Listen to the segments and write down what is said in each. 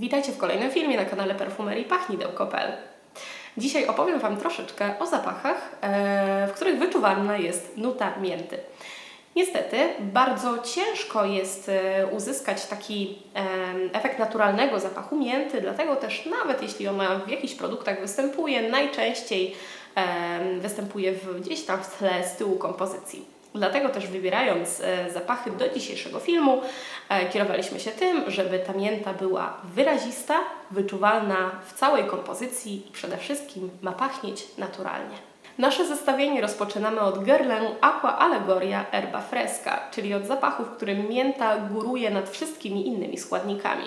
Witajcie w kolejnym filmie na kanale Perfumerii Pachnideł.pl Dzisiaj opowiem Wam troszeczkę o zapachach, e, w których wyczuwalna jest nuta mięty. Niestety, bardzo ciężko jest e, uzyskać taki e, efekt naturalnego zapachu mięty, dlatego też nawet jeśli ona w jakichś produktach występuje, najczęściej występuje gdzieś tam w tle z tyłu kompozycji. Dlatego też wybierając e, zapachy do dzisiejszego filmu, e, kierowaliśmy się tym, żeby ta mięta była wyrazista, wyczuwalna w całej kompozycji i przede wszystkim ma pachnieć naturalnie. Nasze zestawienie rozpoczynamy od Guerlain Aqua Allegoria Erba Fresca, czyli od zapachu, w którym mięta góruje nad wszystkimi innymi składnikami.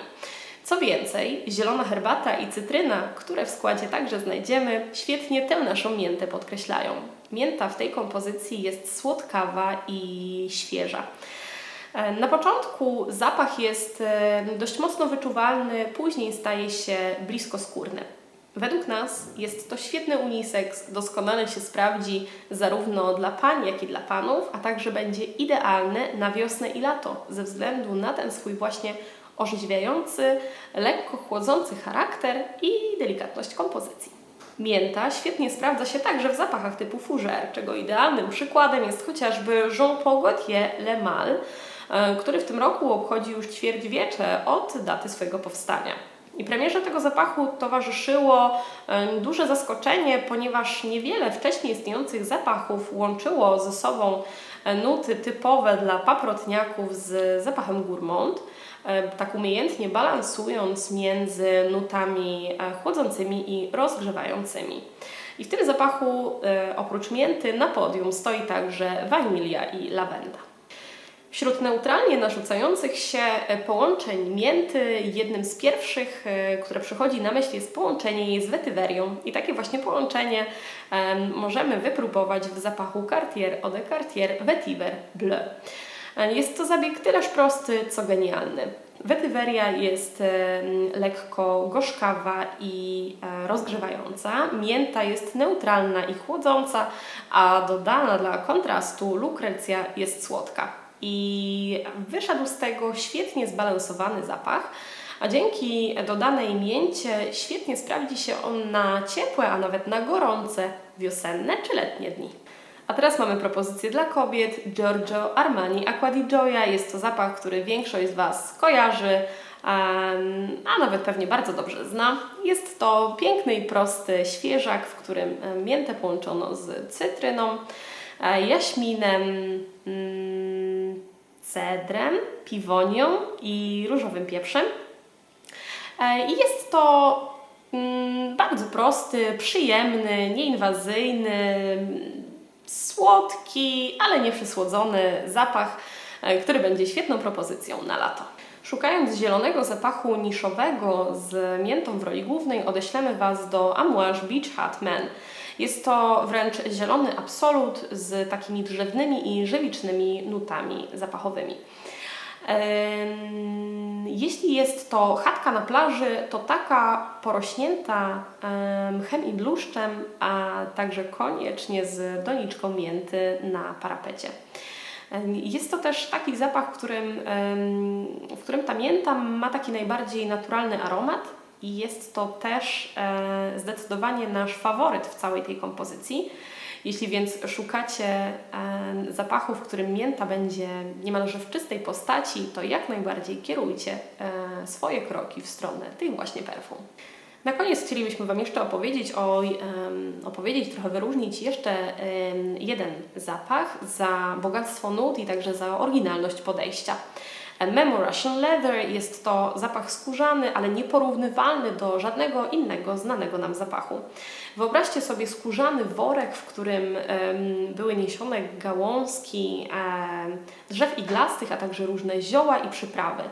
Co więcej, zielona herbata i cytryna, które w składzie także znajdziemy, świetnie tę naszą miętę podkreślają. Mięta w tej kompozycji jest słodkawa i świeża. E, Na początku zapach jest e, dość mocno wyczuwalny, później staje się blisko skórny. Według nas jest to świetny unisex, doskonale się sprawdzi zarówno dla pań, jak i dla panów, a także będzie idealny na wiosnę i lato ze względu na ten swój właśnie orzeźwiający, lekko chłodzący charakter i delikatność kompozycji. Mięta świetnie sprawdza się także w zapachach typu fougère, czego idealnym przykładem jest chociażby Jean-Paul Gaultier Le Mal, e, który w tym roku obchodzi już ćwierćwiecze od daty swojego powstania. I premierze tego zapachu towarzyszyło duże zaskoczenie, ponieważ niewiele wcześniej istniejących zapachów łączyło ze sobą e, nuty typowe dla paprotniaków z zapachem gourmand, e, tak umiejętnie balansując między nutami e, chłodzącymi i rozgrzewającymi. I w tym zapachu oprócz mięty na podium stoi także wanilia i lawenda. Wśród neutralnie narzucających się e, połączeń mięty, jednym z pierwszych, e, które przychodzi na myśl, jest połączenie jej z wetywerią. I takie właśnie połączenie em, możemy wypróbować w zapachu Cartier Eau de Cartier Vetiver Bleu. E, Jest to zabieg tyleż prosty, co genialny. Wetyweria jest lekko gorzkawa i rozgrzewająca. Mięta jest neutralna i chłodząca, a dodana dla kontrastu lukrecja jest słodka i wyszedł z tego świetnie zbalansowany zapach, a dzięki dodanej mięcie świetnie sprawdzi się on na ciepłe, a nawet na gorące wiosenne czy letnie dni. A teraz mamy propozycję dla kobiet Giorgio Armani Acqua di Gioia. Jest to zapach, który większość z Was kojarzy, a nawet pewnie bardzo dobrze zna. Jest to piękny i prosty świeżak, w którym miętę połączono z cytryną, e, jaśminem, mm, cedrem, piwonią i różowym pieprzem. E, I jest to mm, bardzo prosty, przyjemny, nieinwazyjny, słodki, ale nie przysłodzony zapach, e, który będzie świetną propozycją na lato. Szukając zielonego zapachu niszowego z miętą w roli głównej, odeślemy Was do Amouage Beach Hat Man. Jest to wręcz zielony absolut z takimi drzewnymi i żywicznymi nutami zapachowymi. Jeśli jest to chatka na plaży, to taka porośnięta em, mchem i bluszczem, a także koniecznie z doniczką mięty na parapecie. Jest to też taki zapach, którym, w którym ta mięta ma taki najbardziej naturalny aromat i jest to też e, zdecydowanie nasz faworyt w całej tej kompozycji. Jeśli więc szukacie zapachu, w którym mięta będzie niemalże w czystej postaci, to jak najbardziej kierujcie e, swoje kroki w stronę tych właśnie perfum. Na koniec chcielibyśmy Wam jeszcze opowiedzieć o, opowiedzieć, trochę wyróżnić jeszcze jeden zapach za bogactwo nut i także za oryginalność podejścia. Memo Russian Leather jest to zapach skórzany, ale nieporównywalny do żadnego innego znanego nam zapachu. Wyobraźcie sobie skórzany worek, w którym em, były niesione gałązki em, drzew iglastych, a także różne zioła i przyprawy.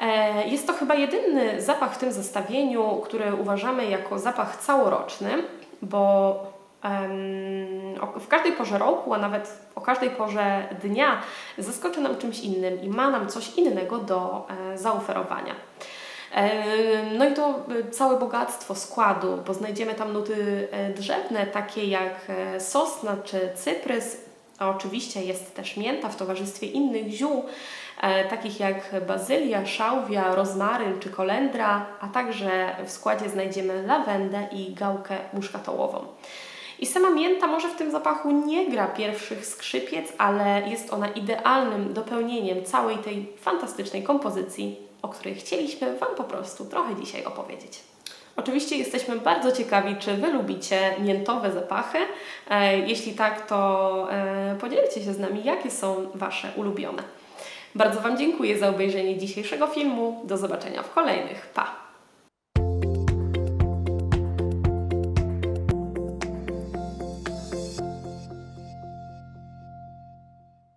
E, Jest to chyba jedyny zapach w tym zestawieniu, który uważamy jako zapach całoroczny, bo w każdej porze roku, a nawet o każdej porze dnia zaskoczy nam czymś innym i ma nam coś innego do e, zaoferowania. E, No i to całe bogactwo składu, bo znajdziemy tam nuty drzewne, takie jak sosna czy cyprys, a oczywiście jest też mięta w towarzystwie innych ziół, e, takich jak bazylia, szałwia, rozmaryn czy kolendra, a także w składzie znajdziemy lawendę i gałkę muszkatołową. I sama mięta może w tym zapachu nie gra pierwszych skrzypiec, ale jest ona idealnym dopełnieniem całej tej fantastycznej kompozycji, o której chcieliśmy Wam po prostu trochę dzisiaj opowiedzieć. Oczywiście jesteśmy bardzo ciekawi, czy Wy lubicie miętowe zapachy. E, Jeśli tak, to e, podzielcie się z nami, jakie są Wasze ulubione. Bardzo Wam dziękuję za obejrzenie dzisiejszego filmu. Do zobaczenia w kolejnych. Pa!